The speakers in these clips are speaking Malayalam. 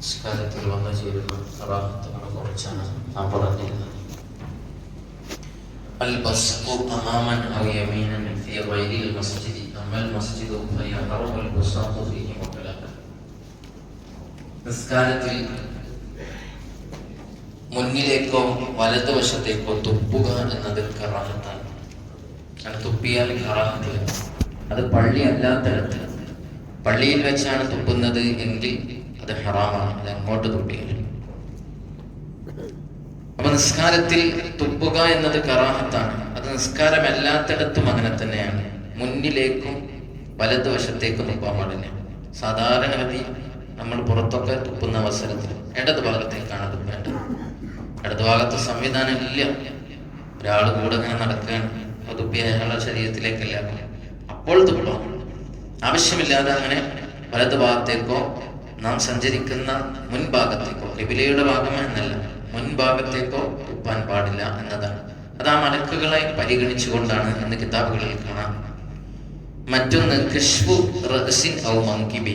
നിസ്കാരത്തിൽ വന്നു ചേരുന്ന റാഹത്തുകളെ കുറിച്ചാണ് നാം പറഞ്ഞിരുന്നത് البصق أماما أو يمينا في غير المسجد أما المسجد فيحرم البساط فيه مطلقا നിസ്കാരത്തിൽ മുന്നിലേക്കോ വലതുവശത്തേക്കോ തുപ്പുക എന്നത് കറാഹത്താണ് അത് തുപ്പിയാൽ കറാഹത്തില്ല അത് പള്ളി അല്ലാത്തടത്ത് പള്ളിയിൽ വെച്ചാണ് തുപ്പുന്നത് എങ്കിൽ ഹറാമാണ് അത് അങ്ങോട്ട് തുപ്പിയാൽ അപ്പൊ നിസ്കാരത്തിൽ തുപ്പുക എന്നത് കറാഹത്താണ്. അത് നിസ്കാരമല്ലാത്തിടത്തും അങ്ങനെ തന്നെയാണ്. മുന്നിലേക്കും വലതുവശത്തേക്കും തുപ്പാൻ പാടില്ല. സാധാരണഗതി നമ്മൾ പുറത്തൊക്കെ തുപ്പുന്ന അവസരത്തിൽ ഇടത് ഭാഗത്തേക്കാണ് തുപ്പേണ്ടത്. ഇടത് ഭാഗത്ത് സംവിധാനം ഇല്ല. ഒരാൾ കൂടെ ഇങ്ങനെ നടക്കുകയാണ്. അത് തുപ്പി അയാളുടെ ശരീരത്തിലേക്കല്ല. അപ്പോൾ തുപ്പാം ആവശ്യമില്ലാതെ അങ്ങനെ വലത് ഭാഗത്തേക്കോ നാം സഞ്ചരിക്കുന്ന മുൻഭാഗത്തേക്കോ കിബിലയുടെ ഭാഗം എന്നല്ല മുൻഭാഗത്തേക്കോ തുപ്പാൻ പാടില്ല എന്നതാണ്. അത് ആ മലക്കുകളെ പരിഗണിച്ചുകൊണ്ടാണ് എന്ന് കിതാബുകളിൽ കാണാം. മറ്റൊന്ന് കശ്വു റഹസിൻ ഔ മങ്കിബി.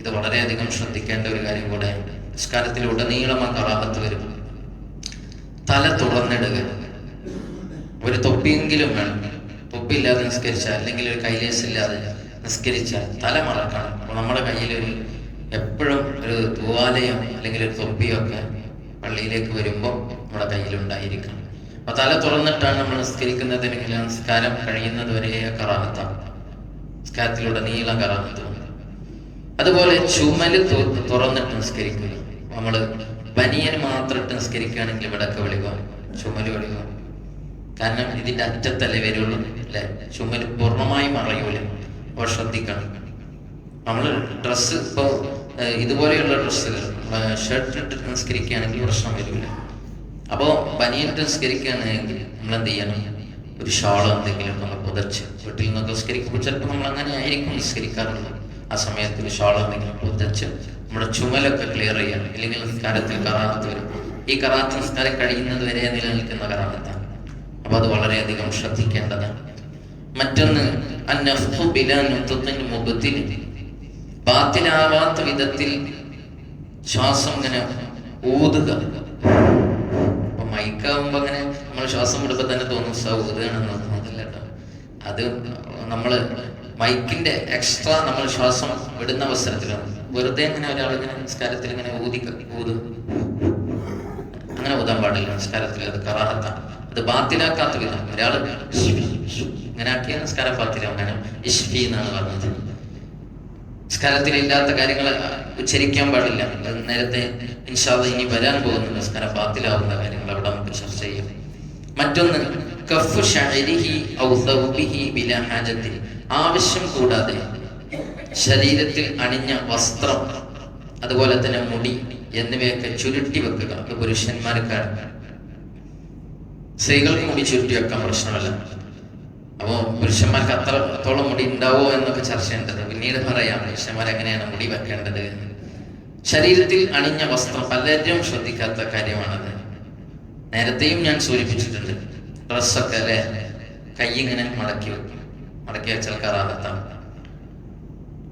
ഇത് വളരെയധികം ശ്രദ്ധിക്കേണ്ട ഒരു കാര്യം കൂടെ നിസ്കാരത്തിൽ ഉടനീളം ആ കറാഹത്ത് വരും. തല തുറന്നിടുക. ഒരു തൊപ്പിയെങ്കിലും വേണം. തൊപ്പിയില്ലാതെ നിസ്കരിച്ചാൽ അല്ലെങ്കിൽ ഒരു കൈലേസ് ഇല്ലാതെ നിസ്കരിച്ചാൽ തല മറക്കണം. അപ്പോൾ നമ്മുടെ കയ്യിൽ ഒരു എപ്പോഴും ഒരു തൂവാലയോ അല്ലെങ്കിൽ ഒരു തൊപ്പിയോ ഒക്കെ പള്ളിയിലേക്ക് വരുമ്പോൾ നമ്മുടെ കയ്യിലുണ്ടായിരിക്കണം. അപ്പൊ തല തുറന്നിട്ടാണ് നമ്മൾ നിസ്കരിക്കുന്നതെങ്കിൽ ആ നിസ്കാരം കഴിയുന്നത് വരെ കറാഹത്താണ് നിസ്കാരത്തിലൂടെ നീള കറാഹത്തുണ്ട് അതുപോലെ ചുമൽ തുറന്നിട്ട് നിസ്കരിക്കുക. നമ്മൾ ബനിയൻ മാത്രം ഇട്ട് നിസ്കരിക്കുകയാണെങ്കിൽ ഇവിടൊക്കെ വിളിക്കുക. ചുമൽ വിളിക്കുക. കാരണം ഇതിന്റെ അറ്റത്തല്ലേ വരുള്ളൂ. അല്ലെ? ചുമൽ പൂർണമായി മറയൂല അപ്പോൾ ശ്രദ്ധിക്കണം. നമ്മൾ ഡ്രസ്സ് ഇപ്പോൾ ഇതുപോലെയുള്ള ഡ്രസ്സുകൾ ഷർട്ട് ഇട്ട് നിസ്കരിക്കുകയാണെങ്കിൽ പ്രശ്നം വരില്ല. അപ്പോൾ ബനിയിട്ട് നിസ്കരിക്കുകയാണെങ്കിൽ നമ്മൾ എന്ത് ചെയ്യണം? ഒരു ഷാളോ എന്തെങ്കിലും നമ്മൾ പുതച്ച് വീട്ടിൽ നിന്നൊക്കെ നിസ്കരിക്കുമ്പോൾ ചിലപ്പോൾ നമ്മൾ അങ്ങനെ ആയിരിക്കും നിസ്കരിക്കാറുള്ളത് ആ സമയത്ത് ഒരു ഷാളോ എന്തെങ്കിലും പുതച്ച് നമ്മുടെ ചുമലൊക്കെ ക്ലിയർ ചെയ്യണം അല്ലെങ്കിൽ നിസ്കാരത്തിൽ കറാത്ത് വരും. ഈ കറാത്ത് നിസ്കാരം കഴിയുന്നത് വരെ നിലനിൽക്കുന്ന കറാത്താണ്. അപ്പോൾ അത് വളരെയധികം ശ്രദ്ധിക്കേണ്ടതാണ്. മറ്റൊന്ന് അന്നഫു ബില നുത്തത്തിൻ മുഖത്തിൽ ബാത്തിലാവാത്ത വിധത്തിൽ ശ്വാസം ഇങ്ങനെ ഊതുക. അപ്പൊ മൈക്കാവുമ്പോ അങ്ങനെ നമ്മൾ ശ്വാസം വിടുമ്പോ തന്നെ തോന്നും സ ഊതുകയാണെന്ന് അതല്ല അത് നമ്മൾ മൈക്കിന്റെ എക്സ്ട്രാ നമ്മൾ ശ്വാസം വിടുന്ന അവസരത്തിലാണ്. വെറുതെ ഇങ്ങനെ ഒരാൾ ഇങ്ങനെ നിസ്കാരത്തിൽ ഇങ്ങനെ ഊതി ഊത്. അങ്ങനെ ഊതാൻ പാടില്ല നിസ്കാരത്തിൽ. അത് കറാഹത്ത. അത് ബാത്തിലാക്കാത്ത വിധം. ഒരാൾ ഇങ്ങനെ ആക്കിയ നിസ്കാരം ബാത്തിലാവും. ഇഷ്ഫി എന്നാണ് പറഞ്ഞത്. നിസ്കാരത്തിൽ ഇല്ലാത്ത കാര്യങ്ങൾ ഉച്ചരിക്കാൻ പാടില്ല. നേരത്തെ ഇൻഷാദ് ഇനി വരാൻ പോകുന്ന നിസ്കാര ബാത്തിലാവുന്ന കാര്യങ്ങൾ അവിടെ നമുക്ക് ചർച്ച ചെയ്യാം. മറ്റൊന്ന് കഫ് ഷഹരിഹി ഹാജത്തിൻ ആവശ്യം കൂടാതെ ശരീരത്തിൽ അണിഞ്ഞ വസ്ത്രം അതുപോലെ തന്നെ മുടി എന്നിവയൊക്കെ ചുരുട്ടി വെക്കുക. അത് പുരുഷന്മാർക്കാണ്. സ്ത്രീകൾക്ക് മുടി ചുരുട്ടി വെക്കാൻ പ്രശ്നമല്ല. അപ്പോ പുരുഷന്മാർക്ക് അത്രത്തോളം മുടി ഉണ്ടാവോ എന്നൊക്കെ ചർച്ച ചെയ്യേണ്ടത് പിന്നീട് പറയാം പുരുഷന്മാർ എങ്ങനെയാണ് മുടി വെക്കേണ്ടത്? ശരീരത്തിൽ അണിഞ്ഞ വസ്ത്രം പലരും ശ്രദ്ധിക്കാത്ത കാര്യമാണത്. നേരത്തെയും ഞാൻ സൂചിപ്പിച്ചിട്ടുണ്ട്. ഡ്രസ്സൊക്കെ അല്ലെ? കൈ ഇങ്ങനെ മടക്കി വെക്കും. മടക്കി വെച്ചാൽ കറാഹത്താണ്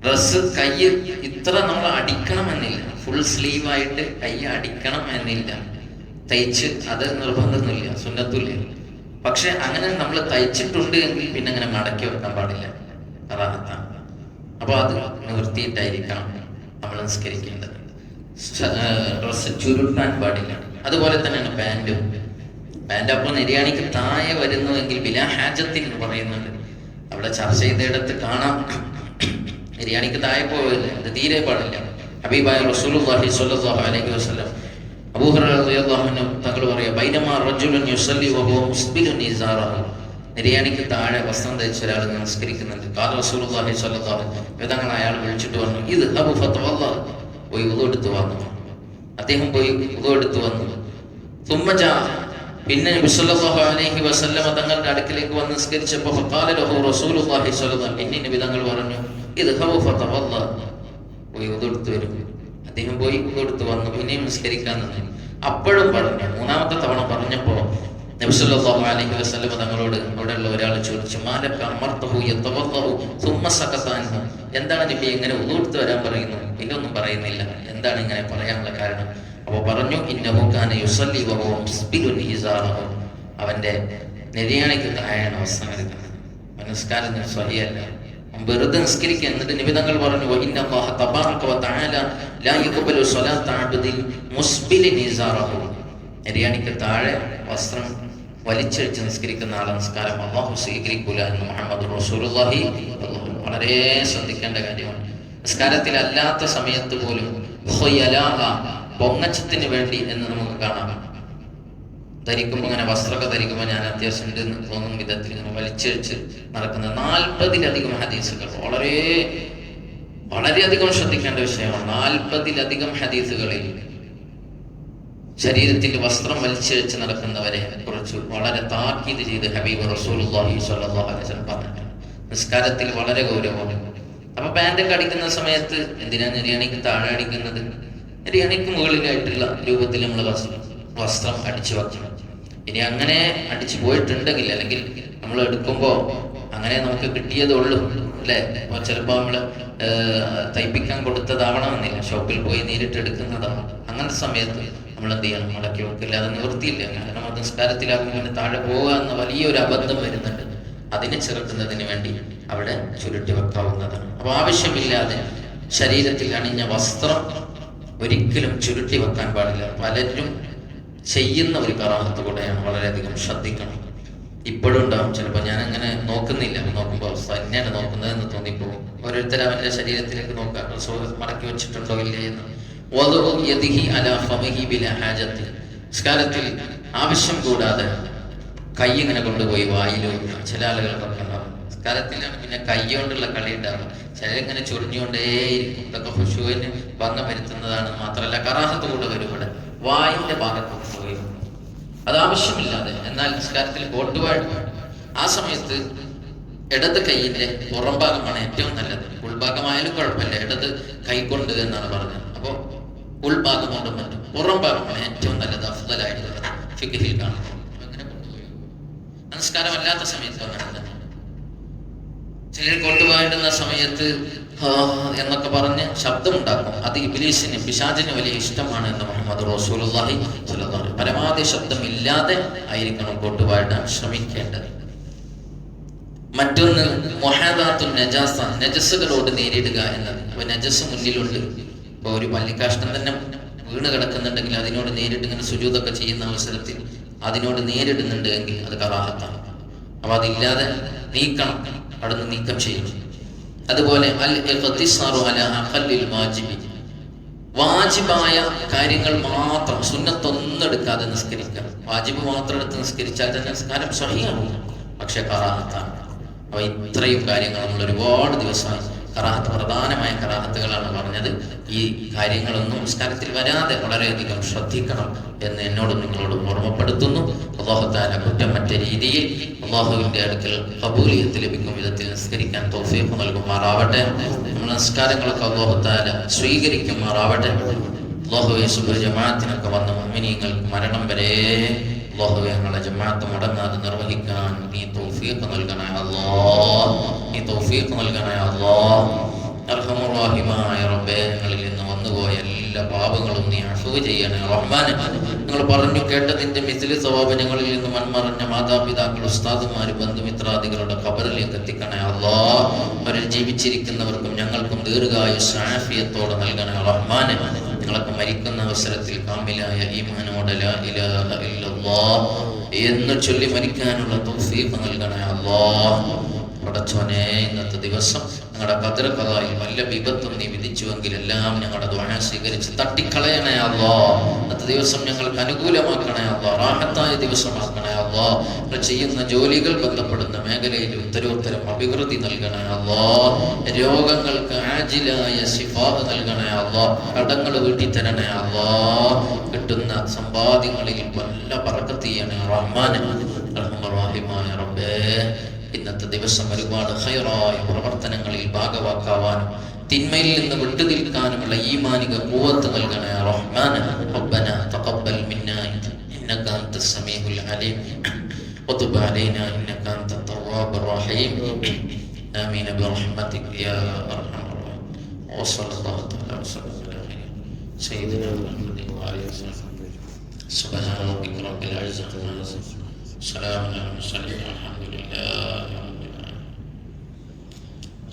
ഡ്രസ്സ് കൈ ഇത്ര നമ്മൾ അടിക്കണം എന്നില്ല ഫുൾ സ്ലീവ് ആയിട്ട് കൈ അടിക്കണം എന്നില്ല തയ്ച്ച് അത് നിർബന്ധമൊന്നുമില്ല. സുന്നത്തുമില്ല. പക്ഷെ അങ്ങനെ നമ്മൾ തയ്ച്ചിട്ടുണ്ട് എങ്കിൽ പിന്നെ അങ്ങനെ മടക്കി വെക്കാൻ പാടില്ല. കറാഹത്താണ് അപ്പൊ അത് നിവൃത്തിയിട്ടായിരിക്കണം നമ്മൾ നിസ്കരിക്കേണ്ടത്. ഡ്രസ്സ് ചുരുട്ടാൻ പാടില്ല. അതുപോലെ തന്നെയാണ് പാന്റും. പാന്റ് അപ്പോൾ നിര്യാണിക്ക് താഴെ വരുന്നുവെങ്കിൽ ബിലാ ഹാജത്തിൽ എന്ന് പറയുന്നുണ്ട്. അവിടെ ചർച്ച ചെയ്തിടത്ത് കാണാം. നിര്യാണിക്ക് താഴെ പോവില്ല അത് തീരെ പാടില്ല. ഹബീബായ റസൂൽ അലൈഹി വസല്ലം അബൂ ഹുറൈറ റളിയല്ലാഹു അൻഹു തങ്ങൾ പറയാ ബൈനമാ റജുലുൻ യുസല്ലി വഹുവ മുസ്ബിലുൻ ഇസാറഹു നിര്യാണിക്ക് താഴെ വസ്ത്രം ധരിച്ച ഒരാൾ നമസ്കരിക്കുന്നുണ്ട്. കാല റസൂലുള്ളാഹി സ്വല്ലല്ലാഹു തങ്ങൾ അയാൾ വിളിച്ചിട്ട് പറഞ്ഞു ഇത് അബു ഫതവല്ല പോയി ഉതെടുത്ത് വന്നു. അദ്ദേഹം പോയി ഉതെടുത്ത് വന്നു. തുമ്മജ പിന്നെ നബി സല്ലല്ലാഹു അലൈഹി വസല്ലമ തങ്ങളുടെ അടുക്കിലേക്ക് വന്ന് നിസ്കരിച്ചപ്പോൾ ഫഖാല ലഹു റസൂലുള്ളാഹി സ്വല്ലല്ലാഹു പിന്നെ നബി തങ്ങൾ പറഞ്ഞു ഇത് ഹവ ഫതവല്ല പോയി ഉദു എടുത്ത് വരും. അദ്ദേഹം പോയി കൊടുത്തു വന്നു പിന്നെയും നിസ്കരിക്കാൻ നിന്നു. അപ്പോഴും പറഞ്ഞു മൂന്നാമത്തെ തവണ പറഞ്ഞപ്പോ നബിസല്ലാഹു അലൈഹി വസല്ലം തങ്ങളോട് അവിടെയുള്ള ഒരാൾ ചോദിച്ചു മാലക്ക എന്താണ് നബി ഇങ്ങനെ ഉതുകൊടുത്ത് വരാൻ പറയുന്നു? പിന്നെ ഒന്നും പറയുന്നില്ല. എന്താണ് ഇങ്ങനെ പറയാനുള്ള കാരണം? അപ്പോൾ പറഞ്ഞു അവന്റെ നെരിയാണിക്ക് താഴെയാണ് അവസാനം എടുക്കുന്നത്. സ്വഹിയല്ല വെറുതെ നിസ്കരിക്കുക. എന്നിട്ട് നിബിധങ്ങൾ പറഞ്ഞു "വഇന്ന അല്ലാഹ നെരിയാണിക്ക് താഴെ വസ്ത്രം വലിച്ചഴിച്ച് നിസ്കരിക്കുന്ന ആളെ നിസ്കാരം അള്ളാഹു സ്വീകരിക്കൂല എന്ന് മുഹമ്മദ് റസൂലുള്ളാഹി വളരെ ശ്രദ്ധിക്കേണ്ട കാര്യമാണ്. നിസ്കാരത്തിൽ അല്ലാത്ത സമയത്ത് പോലും പൊങ്ങച്ചത്തിന് വേണ്ടി എന്ന് നമുക്ക് കാണാം. ധരിക്കുമ്പോൾ അങ്ങനെ വസ്ത്രമൊക്കെ ധരിക്കുമ്പോൾ ഞാൻ അത്യാവശ്യം ഉണ്ട് തോന്നുന്ന വിധത്തിൽ ഇങ്ങനെ വലിച്ചഴിച്ച് നടക്കുന്ന നാൽപ്പതിലധികം ഹദീസുകൾ. വളരെ വളരെയധികം ശ്രദ്ധിക്കേണ്ട വിഷയമാണ്. നാൽപ്പതിലധികം ഹദീസുകളിൽ ശരീരത്തിൽ വസ്ത്രം വലിച്ചു വെച്ച് നടക്കുന്നവരെ കുറച്ച് വളരെ താക്കീത് ചെയ്ത് ഹബീബ് പറഞ്ഞിട്ടുണ്ട്. നിസ്കാരത്തിൽ വളരെ ഗൗരവമാണ്. അപ്പൊ പാന്റൊക്കെ അടിക്കുന്ന സമയത്ത് എന്തിനാ നിര്യാണിക്ക് താഴെ അടിക്കുന്നത്? നിര്യാണിക്ക് മുകളിലായിട്ടുള്ള രൂപത്തിൽ നമ്മൾ വസ്ത്രം അടിച്ചു വെക്കണം. ഇനി അങ്ങനെ അടിച്ചു പോയിട്ടുണ്ടെങ്കിൽ അല്ലെങ്കിൽ നമ്മൾ എടുക്കുമ്പോൾ അങ്ങനെ നമുക്ക് കിട്ടിയതുള്ളൂ അല്ലേ? അപ്പോൾ ചിലപ്പോൾ നമ്മൾ തയ്പ്പിക്കാൻ കൊടുത്തതാവണമെന്നില്ല. ഷോപ്പിൽ പോയി നേരിട്ട് എടുക്കുന്നതാണ്. അങ്ങനത്തെ സമയത്ത് നമ്മൾ എന്ത് ചെയ്യണം? മുളക്കി വെക്കില്ല അത് നിവൃത്തിയില്ല കാരണം അത് നിസ്കാരത്തിലാകുമ്പോൾ താഴെ പോവുക എന്ന വലിയൊരു അബദ്ധം വരുന്നുണ്ട്. അതിനെ ചെറുക്കുന്നതിന് വേണ്ടി അവിടെ ചുരുട്ടി വെക്കാവുന്നതാണ്. അപ്പോൾ ആവശ്യമില്ലാതെ ശരീരത്തിൽ അണിഞ്ഞ വസ്ത്രം ഒരിക്കലും ചുരുട്ടി വെക്കാൻ പാടില്ല. പലരും ചെയ്യുന്ന ഒരു കറാഹത്ത് കൂടെയാണ് വളരെയധികം ശ്രദ്ധിക്കണം. ഇപ്പോഴും ഉണ്ടാവും. ചിലപ്പോൾ ഞാൻ അങ്ങനെ നോക്കുന്നില്ല നോക്കുമ്പോൾ തന്നെയാണ് നോക്കുന്നത് എന്ന് തോന്നിപ്പോകും ഓരോരുത്തർ അവന്റെ ശരീരത്തിലേക്ക് നോക്കാം മടക്കി വെച്ചിട്ടുണ്ടോ ഇല്ലേ എന്ന്. നിസ്കാരത്തിൽ ആവശ്യം കൂടാതെ കൈ ഇങ്ങനെ കൊണ്ടുപോയി വായിലോ ചില ആളുകൾ സ്കാരത്തിലാണ് പിന്നെ കൈ കൊണ്ടുള്ള കളി ഉണ്ടാവുക ചിലരിങ്ങനെ ചൊറിഞ്ഞുകൊണ്ടേയിരിക്കും. ഇതൊക്കെ ഹുഷുവിന് ഭംഗം വരുത്തുന്നതാണ് മാത്രമല്ല കറാഹത്ത് കൂടെ വരും വായിന്റെ ഭാഗത്ത് പോയി. അത് ആവശ്യമില്ലാതെ എന്നാൽ നിസ്കാരത്തിൽ കോട്ടുവാഴ് ആ സമയത്ത് ഇടത് കൈയിന്റെ പുറം ഭാഗമാണ് ഏറ്റവും നല്ലത്. ഉൾഭാഗമായാലും കുഴപ്പമില്ല. ഇടത് കൈകൊണ്ട് എന്നാണ് പറഞ്ഞത്. അപ്പോൾ ഉൾഭാഗം കൊണ്ടും മറ്റും. പുറം ഭാഗമാണ് ഏറ്റവും നല്ലത്. അഫ്ദലായിട്ടുള്ളത് ഫിഖിൽ കാണുന്നത്. അങ്ങനെ കൊണ്ടുപോയി. നമസ്കാരം അല്ലാത്ത സമയത്ത് അങ്ങനെ ചിലർ കൊണ്ടുപോയിടുന്ന സമയത്ത് എന്നൊക്കെ പറഞ്ഞ് ശബ്ദമുണ്ടാക്കും. അത് ഇബിലീഷിന് പിശാചിന് വലിയ ഇഷ്ടമാണ് എന്ന് മുഹമ്മദ് അലൈഹി വസല്ലം. പരമാവധി ശബ്ദമില്ലാതെ ആയിരിക്കണം കൂട്ടുപാടാൻ ശ്രമിക്കേണ്ടത്. മറ്റൊന്ന് മൊഹാദാത്തു നജാസ നജസ്സുകളോട് നേരിടുക എന്നത്. അപ്പൊ നജസ് മുന്നിലുണ്ട്. ഇപ്പൊ ഒരു പള്ളിക്കാഷ്ടം തന്നെ വീണ് കിടക്കുന്നുണ്ടെങ്കിൽ അതിനോട് നേരിട്ട് ഇങ്ങനെ സുജൂതൊക്കെ ചെയ്യുന്ന അവസരത്തിൽ അതിനോട് നേരിടുന്നുണ്ട് എങ്കിൽ അത് കറാഹത്താണ്. അപ്പൊ അതില്ലാതെ നീക്കണം അവിടുന്ന് നീക്കം ചെയ്യണം. അതുപോലെ അൽ വാജിബി. വാജിബായ കാര്യങ്ങൾ മാത്രം സുന്നത്തൊന്നും എടുക്കാതെ നിസ്കരിക്കാം വാജിബ് മാത്രം എടുത്ത് നിസ്കരിച്ചാൽ തന്നെ നിസ്കാരം സഹിയാവും പക്ഷെ കറാഹത്താണ് അപ്പൊ ഇത്രയും കാര്യങ്ങൾ നമ്മൾ ഒരുപാട് ദിവസമായി കറാഹത്ത് പ്രധാനമായ കറാഹത്തുകളാണ് പറഞ്ഞത്. ഈ കാര്യങ്ങളൊന്നും നിസ്കാരത്തിൽ വരാതെ വളരെയധികം ശ്രദ്ധിക്കണം എന്ന് എന്നോടും നിങ്ങളോടും ഓർമ്മപ്പെടുത്തുന്നു. കുറ്റം കുറ്റമറ്റ രീതിയിൽ അള്ളാഹുവിന്റെ അടുക്കൽ കബൂലിയത്ത് ലഭിക്കും വിധത്തിൽ നിസ്കരിക്കാൻ തോഫീഫ് നൽകുമാറാവട്ടെ. നമ്മുടെ നിസ്കാരങ്ങളൊക്കെ അള്ളാഹുത്താല സ്വീകരിക്കുമാറാവട്ടെ. അള്ളാഹുവെ സുബ ജമാഅത്തിനൊക്കെ വന്ന മമ്മിനിയങ്ങൾക്ക് മരണം വരെ അള്ളാഹുവെ ഞങ്ങളെ ജമാഅത്ത് മുടങ്ങാതെ നിർവഹിക്കാൻ നീ തൗഫീഖ് നൽകണേ അല്ലാഹ് നീ തൗഫീഖ് നൽകണേ അല്ലാഹ് അർഹമുറാഹിമായ റബ്ബേ ഞങ്ങളിൽ നിന്ന് വന്നുപോയ എല്ലാ പാപങ്ങളും നീ അഫു ചെയ്യണേ റഹ്മാനെ. നിങ്ങൾ പറഞ്ഞു കേട്ടതിന്റെ മിസിലി സ്വഭാവം ഞങ്ങളിൽ നിന്ന് മൺമറഞ്ഞ മാതാപിതാക്കൾ ഉസ്താദുമാര് ബന്ധുമിത്രാദികളുടെ ഖബറിലേക്ക് എത്തിക്കണേ അല്ലാ അവരിൽ ജീവിച്ചിരിക്കുന്നവർക്കും ഞങ്ങൾക്കും ദീർഘായ ശാഫിയത്തോടെ നൽകണേ റഹ്മാനെ. നിങ്ങളൊക്കെ മരിക്കുന്ന അവസരത്തിൽ കാമിലായ ഈമാനോടെ ലാ ഇലാഹ എന്ന് ചൊല്ലി മരിക്കാനുള്ള തൗഫീഖ് നൽകണേ അല്ലാഹ് പടച്ചോനെ ഇന്നത്തെ ദിവസം ഞങ്ങളുടെ കതിരകഥായിൽ വല്ല വിപത്തും നീ വിധിച്ചുവെങ്കിൽ എല്ലാം ഞങ്ങളുടെ ദ്വാര സ്വീകരിച്ച് തട്ടിക്കളയണേ ഇന്നത്തെ ദിവസം ഞങ്ങൾക്ക് അനുകൂലമാക്കണേ അല്ലോ റാഹത്തായ ദിവസമാക്കണേ അല്ലോ ചെയ്യുന്ന ജോലികൾ ബന്ധപ്പെടുന്ന മേഖലയിൽ ഉത്തരോത്തരം അഭിവൃദ്ധി നൽകണേ രോഗങ്ങൾക്ക് ആജിലായ ശിഫാഹ് നൽകണേ അല്ലോ കടങ്ങൾ വീട്ടി തരണേ കിട്ടുന്ന സമ്പാദ്യങ്ങളിൽ വല്ല പറക്കത്തിയാണ് ചെയ്യണേ റഹ്മാനെ. റഹ്മാൻ റബ്ബേ. ഇന്നത്തെ ദിവസം ഒരുപാട് ഹൈറായ പ്രവർത്തനങ്ങളിൽ ഭാഗവാക്കാവാനും തിന്മയിൽ നിന്ന് വിട്ടുനിൽക്കാനുമുള്ള ഈമാനിക കൂവത്ത് നൽകണേ റഹ്മാൻ റബ്ബന തഖബ്ബൽ മിന്നാ ഇന്നക അൻത സമീഉൽ അലീം وتب علينا إنك أنت التواب الرحيم آمين برحمتك يا أرحم الراحمين وصلى الله تعالى وسلم على خير سيدنا محمد وعلى آله وصحبه سبحان ربك رب العزة عما يصفون سلام على المرسلين والحمد لله